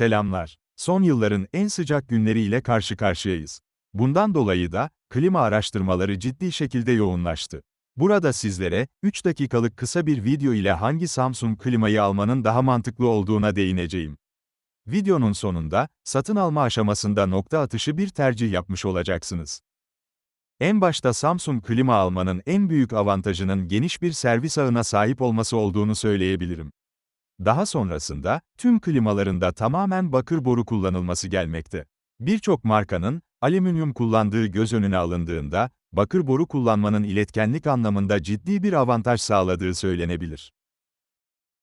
Selamlar. Son yılların en sıcak günleriyle karşı karşıyayız. Bundan dolayı da, klima araştırmaları ciddi şekilde yoğunlaştı. Burada sizlere, 3 dakikalık kısa bir video ile hangi Samsung klimayı almanın daha mantıklı olduğuna değineceğim. Videonun sonunda, satın alma aşamasında nokta atışı bir tercih yapmış olacaksınız. En başta Samsung klima almanın en büyük avantajının geniş bir servis ağına sahip olması olduğunu söyleyebilirim. Daha sonrasında, tüm klimalarında tamamen bakır boru kullanılması gelmekte. Birçok markanın, alüminyum kullandığı göz önüne alındığında, bakır boru kullanmanın iletkenlik anlamında ciddi bir avantaj sağladığı söylenebilir.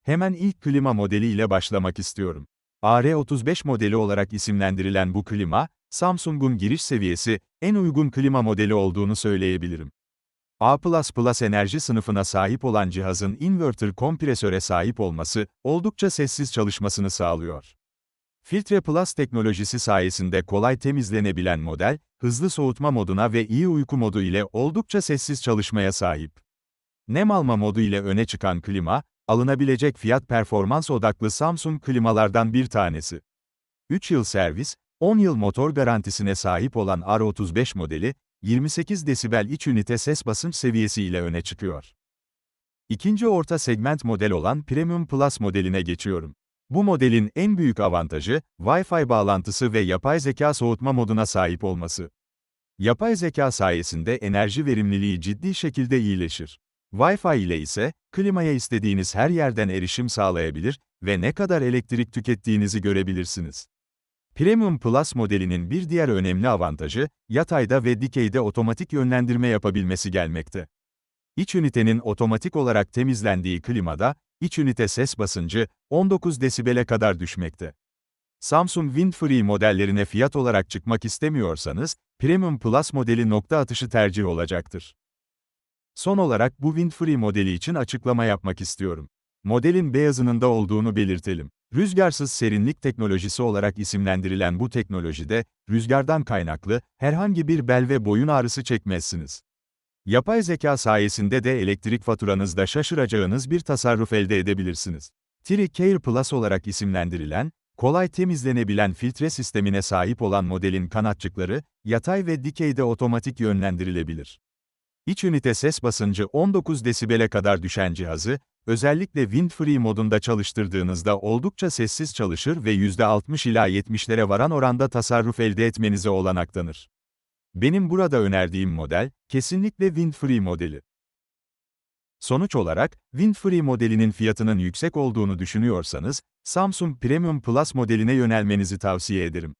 Hemen ilk klima modeli ile başlamak istiyorum. AR35 modeli olarak isimlendirilen bu klima, Samsung'un giriş seviyesi, en uygun klima modeli olduğunu söyleyebilirim. A++ enerji sınıfına sahip olan cihazın inverter kompresöre sahip olması, oldukça sessiz çalışmasını sağlıyor. Filtre Plus teknolojisi sayesinde kolay temizlenebilen model, hızlı soğutma moduna ve iyi uyku modu ile oldukça sessiz çalışmaya sahip. Nem alma modu ile öne çıkan klima, alınabilecek fiyat performans odaklı Samsung klimalardan bir tanesi. 3 yıl servis, 10 yıl motor garantisine sahip olan R35 modeli, 28 desibel iç ünite ses basınç seviyesi ile öne çıkıyor. İkinci orta segment model olan Premium Plus modeline geçiyorum. Bu modelin en büyük avantajı, Wi-Fi bağlantısı ve yapay zeka soğutma moduna sahip olması. Yapay zeka sayesinde enerji verimliliği ciddi şekilde iyileşir. Wi-Fi ile ise, klimaya istediğiniz her yerden erişim sağlayabilir ve ne kadar elektrik tükettiğinizi görebilirsiniz. Premium Plus modelinin bir diğer önemli avantajı, yatayda ve dikeyde otomatik yönlendirme yapabilmesi gelmekte. İç ünitenin otomatik olarak temizlendiği klimada, iç ünite ses basıncı, 19 desibele kadar düşmekte. Samsung Windfree modellerine fiyat olarak çıkmak istemiyorsanız, Premium Plus modeli nokta atışı tercih olacaktır. Son olarak bu Windfree modeli için açıklama yapmak istiyorum. Modelin beyazının da olduğunu belirtelim. Rüzgarsız serinlik teknolojisi olarak isimlendirilen bu teknolojide, rüzgardan kaynaklı, herhangi bir bel ve boyun ağrısı çekmezsiniz. Yapay zeka sayesinde de elektrik faturanızda şaşıracağınız bir tasarruf elde edebilirsiniz. Tri Care Plus olarak isimlendirilen, kolay temizlenebilen filtre sistemine sahip olan modelin kanatçıkları, yatay ve dikeyde otomatik yönlendirilebilir. İç ünite ses basıncı 19 desibele kadar düşen cihazı, özellikle Windfree modunda çalıştırdığınızda oldukça sessiz çalışır ve %60 ila 70'lere varan oranda tasarruf elde etmenize olanak tanır. Benim burada önerdiğim model, kesinlikle Windfree modeli. Sonuç olarak, Windfree modelinin fiyatının yüksek olduğunu düşünüyorsanız, Samsung Premium Plus modeline yönelmenizi tavsiye ederim.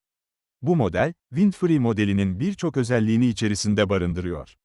Bu model, Windfree modelinin birçok özelliğini içerisinde barındırıyor.